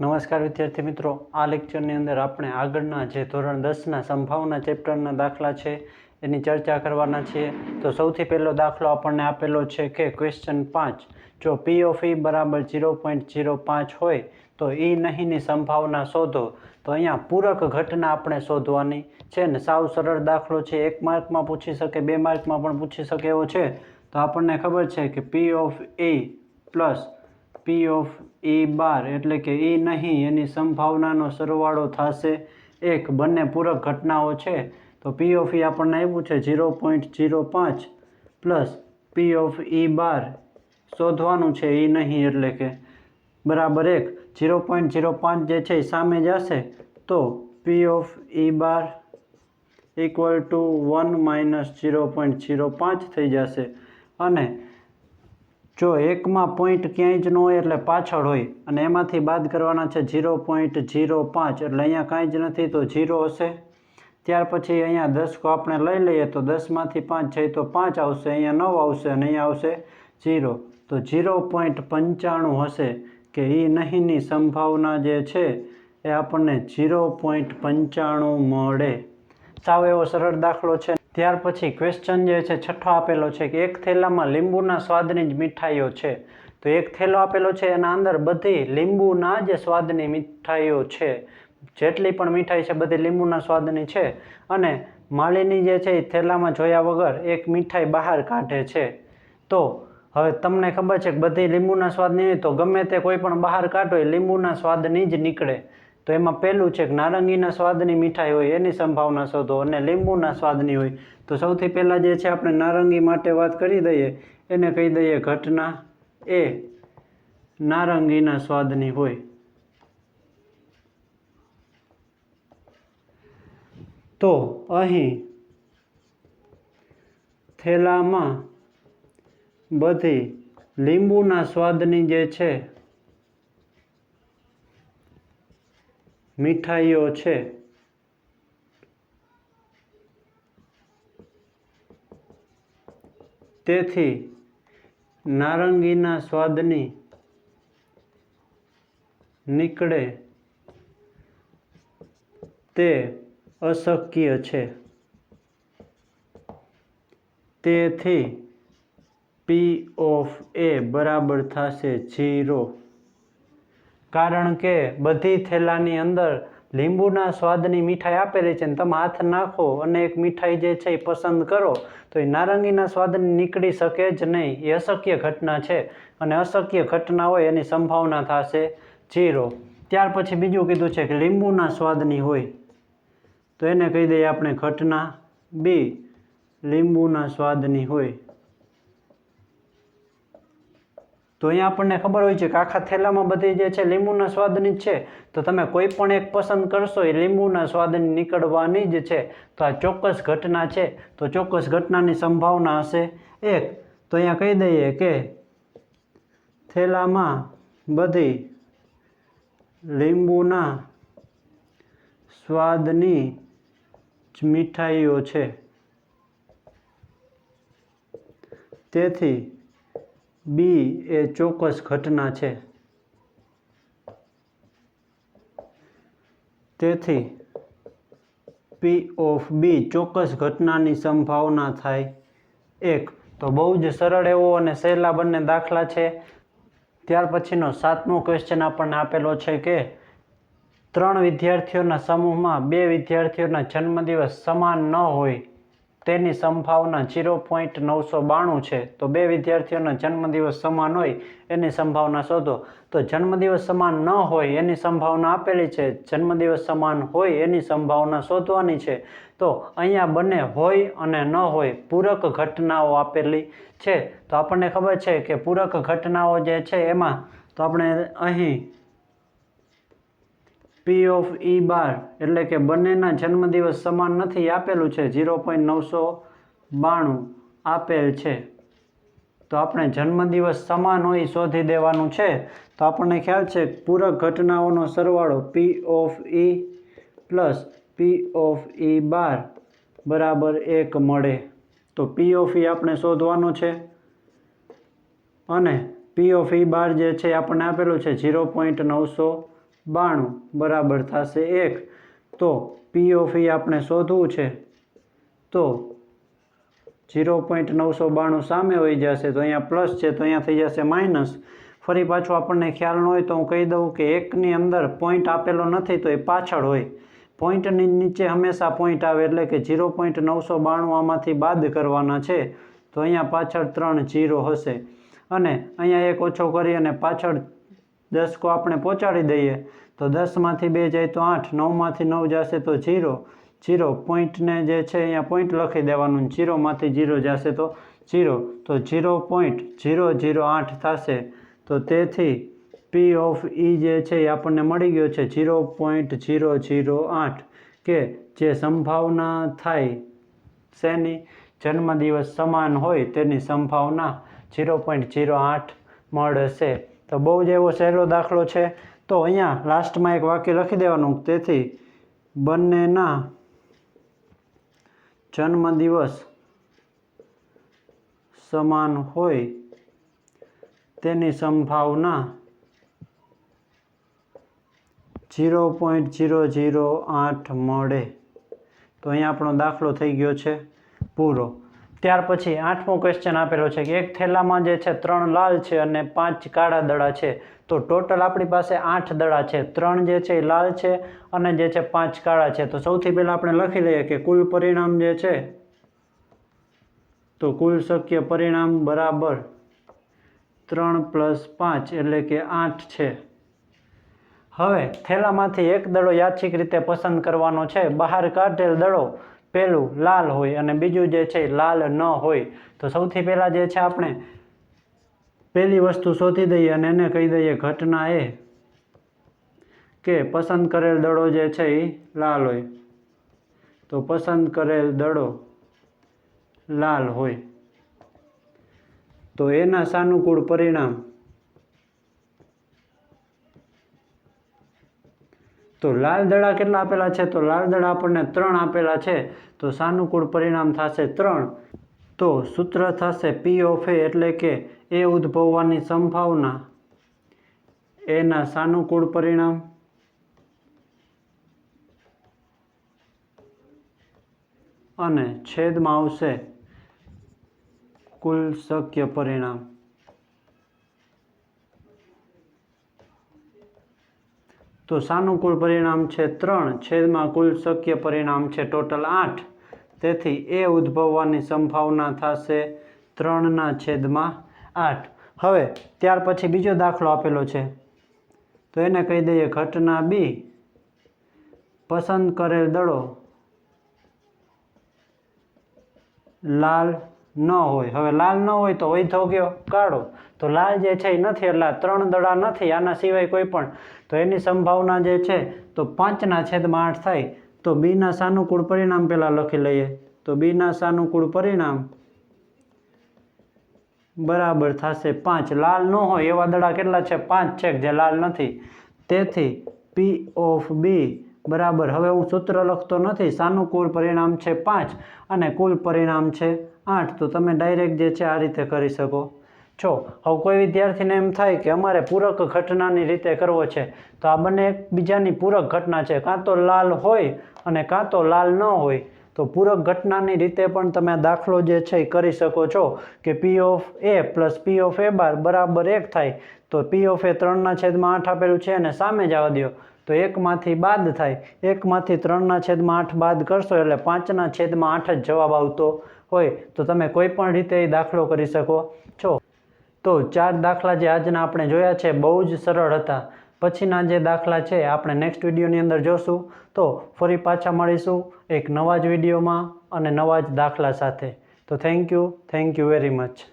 નમસ્કાર વિદ્યાર્થી મિત્રો, આ લેક્ચરની અંદર આપણે આગળના જે ધોરણ દસના સંભાવના ચેપ્ટરના દાખલા છે, એની ચર્ચા કરવાના છીએ. તો સૌથી પહેલો દાખલો આપણને આપેલો છે કે ક્વેશ્ચન પાંચ, જો પી ઓફ ઈ બરાબર ઝીરો પોઈન્ટ ઝીરો પાંચ હોય, તો ઈ નહીંની સંભાવના શોધો. તો અહીંયા પૂરક ઘટના આપણે શોધવાની છે ને સાવ સરળ દાખલો છે. એક માર્કમાં પૂછી શકે, બે માર્કમાં પણ પૂછી શકે એવો છે. તો આપણને ખબર છે કે P of A plus P of A bar એટલે કે ઈ નહીં, એની સંભાવનાનો સરવાળો થશે એક. બંને પૂરક ઘટનાઓ છે. તો પી ઓફ ઈ આપણને આવ્યું છે ઝીરો પોઈન્ટ ઝીરો પાંચ plus P of E bar. શોધવાનું છે એ નહીં એટલે કે બરાબર એક. ઝીરો પોઈન્ટ ઝીરો પાંચ જે છે એ સામે જશે તો P of E bar equal to one minus zero point zero પાંચ થઈ જશે. અને જો એકમાં પોઈન્ટ ક્યાંય જ ન હોય એટલે પાછળ હોય અને એમાંથી બાદ કરવાના છે ઝીરો પોઈન્ટ ઝીરો પાંચ, એટલે અહીંયા કાંઈ જ નથી તો ઝીરો હશે. ત્યાર પછી અહીંયા દસકો આપણે લઈ લઈએ તો દસમાંથી પાંચ છે તો પાંચ આવશે, અહીંયા નવ આવશે અને અહીંયા આવશે ઝીરો તો ઝીરો પોઈન્ટ પંચાણું હશે કે એ નહીંની સંભાવના જે છે એ આપણને ઝીરો પોઈન્ટ પંચાણું મળે. સાવ એવો સરળ દાખલો છે ત્યાર પછી ક્વેશ્ચન જે છે, છઠ્ઠો આપેલો છે કે એક થેલામાં લીંબુના સ્વાદની જ મીઠાઈઓ છે. તો એક થેલો આપેલો છે, એના અંદર બધી લીંબુના જે સ્વાદની મીઠાઈઓ છે. જેટલી પણ મીઠાઈ છે, બધી લીંબુના સ્વાદની છે. અને માલિની જે છે, એ થેલામાં જોયા વગર એક મીઠાઈ બહાર કાઢે છે. તો હવે તમને ખબર છે કે બધી લીંબુના સ્વાદની હોય તો ગમે તે કોઈ પણ બહાર કાઢો, એ લીંબુના સ્વાદની જ નીકળે. તો એમાં પહેલું છે કે નારંગીના સ્વાદની મીઠાઈ હોય, એની સંભાવના શોધો અને લીંબુના સ્વાદની હોય. તો સૌથી પહેલાં જે છે, આપણે નારંગી માટે વાત કરી દઈએ. એને કહી દઈએ ઘટના એ નારંગીના સ્વાદની હોય. તો અહીં થેલામાં બધી લીંબુના સ્વાદની જે છે મીઠાઈઓ છે. તેથી નારંગીના સ્વાદની નીકળે તે અશક્ય છે. તેથી પી ઓફ એ બરાબર થશે ઝીરો કારણ કે બધી થેલાની અંદર લીંબુના સ્વાદની મીઠાઈ આપેલી છે ને તમે હાથ નાખો અને એક મીઠાઈ જે છે એ પસંદ કરો, તો એ નારંગીના સ્વાદની નીકળી શકે જ નહીં. એ અશક્ય ઘટના છે અને અશક્ય ઘટના હોય એની સંભાવના થશે જીરો ત્યાર પછી બીજું કીધું છે કે લીંબુના સ્વાદની હોય, તો એને કહી દઈએ આપણે ઘટના બી, લીંબુના સ્વાદની હોય. તો અહીંયા આપણને ખબર હોય છે કે આખા થેલામાં બધી જે છે લીંબુના સ્વાદની જ છે. તો તમે કોઈ પણ એક પસંદ કરશો એ લીંબુના સ્વાદની નીકળવાની જ છે. તો આ ચોક્કસ ઘટના છે. તો ચોક્કસ ઘટનાની સંભાવના હશે એક. તો અહીંયા કહી દઈએ કે થેલામાં બધી લીંબુના સ્વાદની જ મીઠાઈઓ છે. તેથી બી એ ચોક્કસ ઘટના છે. તેથી પી ઓફ બી ચોક્કસ ઘટનાની સંભાવના થાય. એક, તો બહુ જ સરળ એવો અને સહેલા બંને દાખલા છે. ત્યાર પછીનો સાતમો ક્વેશ્ચન આપણને આપેલો છે કે ત્રણ વિદ્યાર્થીઓના સમૂહમાં બે વિદ્યાર્થીઓના જન્મદિવસ સમાન ન હોય તેની સંભાવના ઝીરો પોઈન્ટ નવસો બાણું છે. તો બે વિદ્યાર્થીઓના જન્મદિવસ સમાન હોય, એની સંભાવના શોધો. તો જન્મદિવસ સમાન ન હોય, એની સંભાવના આપેલી છે. જન્મદિવસ સમાન હોય, એની સંભાવના શોધવાની છે. તો અહીંયા બંને હોય અને ન હોય, પૂરક ઘટનાઓ આપેલી છે. તો આપણને ખબર છે કે પૂરક ઘટનાઓ જે છે એમાં, તો આપણે અહીં પી ઓફ ઈ બાર એટલે કે બંનેના જન્મદિવસ સમાન નથી, આપેલું છે. ઝીરો પોઈન્ટ નવસો બાણું આપેલ છે. તો આપણે જન્મદિવસ સમાન હોય શોધી દેવાનું છે. તો આપણને ખ્યાલ છે પૂરક ઘટનાઓનો સરવાળો P of E plus P of E bar બરાબર એક મળે. તો પી ઓફ ઈ આપણે શોધવાનું છે. અને પી ઓફ ઈ બાર જે છે આપણને આપેલું છે ઝીરો પોઈન્ટ નવસો બાણું બરાબર થશે એક. તો પી ઓફ ઈ આપણે શોધવું છે. તો ઝીરો પોઈન્ટ નવસો બાણું સામે હોઈ જશે, તો અહીંયા પ્લસ છે, તો અહીંયા થઈ જશે માઇનસ. ફરી પાછું આપણને ખ્યાલ ન હોય તો હું કહી દઉં કે એકની અંદર પોઈન્ટ આપેલો નથી, તો એ પાછળ હોય. પોઈન્ટની નીચે હંમેશા પોઈન્ટ આવે, એટલે કે ઝીરો પોઈન્ટ નવસો બાણું આમાંથી બાદ કરવાના છે. તો અહીંયા પાછળ ત્રણ જીરો હશે. અને અહીંયા એક ઓછો કરી અને પાછળ દસકો આપણે પહોંચાડી દઈએ. તો દસમાંથી બે જાય તો આઠ, નવમાંથી નવ જશે તો જીરો. જીરો પોઈન્ટને જે છે અહીંયા પોઈન્ટ લખી દેવાનું. જીરોમાંથી જીરો જશે તો જીરો. તો જીરો પોઈન્ટ જીરો જીરો આઠ થશે. તો તેથી પી ઓફ ઈ જે છે એ આપણને મળી ગયો છે જીરો પોઈન્ટ જીરો જીરો આઠ. કે જે સંભાવના થાય શેની? જન્મદિવસ સમાન હોય તેની સંભાવના ઝીરો પોઈન્ટ ઝીરો આઠ મળશે. તો બહુ જ એવો સહેલો દાખલો છે. તો અહીંયા લાસ્ટમાં એક વાક્ય લખી દેવાનું. તેથી બંનેના જન્મદિવસ સમાન હોય તેની સંભાવના ઝીરો પોઈન્ટ ઝીરો ઝીરો આઠ મળે. તો અહીંયા આપણો દાખલો થઈ ગયો છે. પૂરો. ત્યાર પછી આઠમો ક્વેશ્ચન આપેલો છે કે એક થેલામાં જે છે ત્રણ લાલ છે અને પાંચ કાળા દડા છે. તો ટોટલ આપણી પાસે આઠ દડા છે. ત્રણ જે છે એ લાલ છે અને જે છે પાંચ કાળા છે. તો સૌથી પહેલાં આપણે લખી લઈએ કે કુલ પરિણામ જે છે, તો કુલ શક્ય પરિણામ બરાબર ત્રણ પ્લસ પાંચ એટલે કે આઠ છે. હવે થેલામાંથી એક દડો યાદચ્છિક રીતે પસંદ કરવાનો છે. બહાર કાઢેલ દડો પહેલું લાલ હોય અને બીજું જે છે લાલ ન હોય. તો સૌથી પહેલાં જે છે આપણે પહેલી વસ્તુ શોધી દઈએ અને એને કહી દઈએ ઘટના એ કે પસંદ કરેલ દડો જે છે એ લાલ હોય. તો પસંદ કરેલ દડો લાલ હોય. તો એના સાનુકૂળ પરિણામ તો લાલ દડા કેટલા આપેલા છે? તો લાલ દડા આપણને ત્રણ આપેલા છે. તો સાનુકૂળ પરિણામ થશે ત્રણ. તો સૂત્ર થશે પી ઓફ એ એટલે કે એ ઉદ્ભવવાની સંભાવના. એના સાનુકૂળ પરિણામ. અને છેદમાં આવશે કુલ શક્ય પરિણામ. તો સાનુકૂળ પરિણામ છે ત્રણ, છેદમાં કુલ શક્ય પરિણામ છે ટોટલ આઠ. તેથી એ ઉદ્ભવવાની સંભાવના થશે ત્રણના છેદમાં આઠ. હવે, ત્યાર પછી બીજો દાખલો આપેલો છે. તો એને કહી દઈએ ઘટના બી. પસંદ કરેલ દડો લાલ ન હોય. હવે લાલ ન હોય તો વૈધો ગયો, કાળો. તો લાલ જે છે એ નથી, એટલે આ ત્રણ દડા નથી, આના સિવાય કોઈ પણ. તો એની સંભાવના જે છે, તો પાંચના છેદમાં આઠ થાય. તો બીના સાનુકૂળ પરિણામ પહેલાં લખી લઈએ. તો બીના સાનુકૂળ પરિણામ બરાબર થશે પાંચ. લાલ ન હોય એવા દડા કેટલા છે? પાંચ છે, જે લાલ નથી. તેથી પી ઓફ બી બરાબર. હવે હું સૂત્ર લખતો નથી. સાનુકૂળ પરિણામ છે પાંચ અને કુલ પરિણામ છે આઠ. તો તમે ડાયરેક્ટ જે છે આ રીતે કરી શકો. છો હવે કોઈ વિદ્યાર્થીને એમ થાય કે અમારે પૂરક ઘટનાની રીતે કરવો છે, તો આ બંને એકબીજાની પૂરક ઘટના છે. કાં તો લાલ હોય અને કાં તો લાલ ન હોય. તો પૂરક ઘટનાની રીતે પણ તમે દાખલો જે છે એ કરી શકો છો કે P of A plus P of A bar બરાબર એક થાય. તો પી ઓફ એ ત્રણના છેદમાં આઠ આપેલું છે અને સામે જવા દો તો એકમાંથી બાદ થાય. એકમાંથી ત્રણના છેદમાં આઠ બાદ કરશો એટલે પાંચના છેદમાં આઠ જ જવાબ આવતો હોય. તો તમે કોઈ પણ રીતે એ દાખલો કરી શકો. છો તો ચાર દાખલા જે આજના આપણે જોયા છે બહુ જ સરળ હતા. પછીના જે દાખલા છે આપણે નેક્સ્ટ વિડીયોની અંદર જોશું. તો ફરી પાછા મળીશું એક નવા જ વિડીયોમાં અને નવા જ દાખલા સાથે. તો thank you thank you very much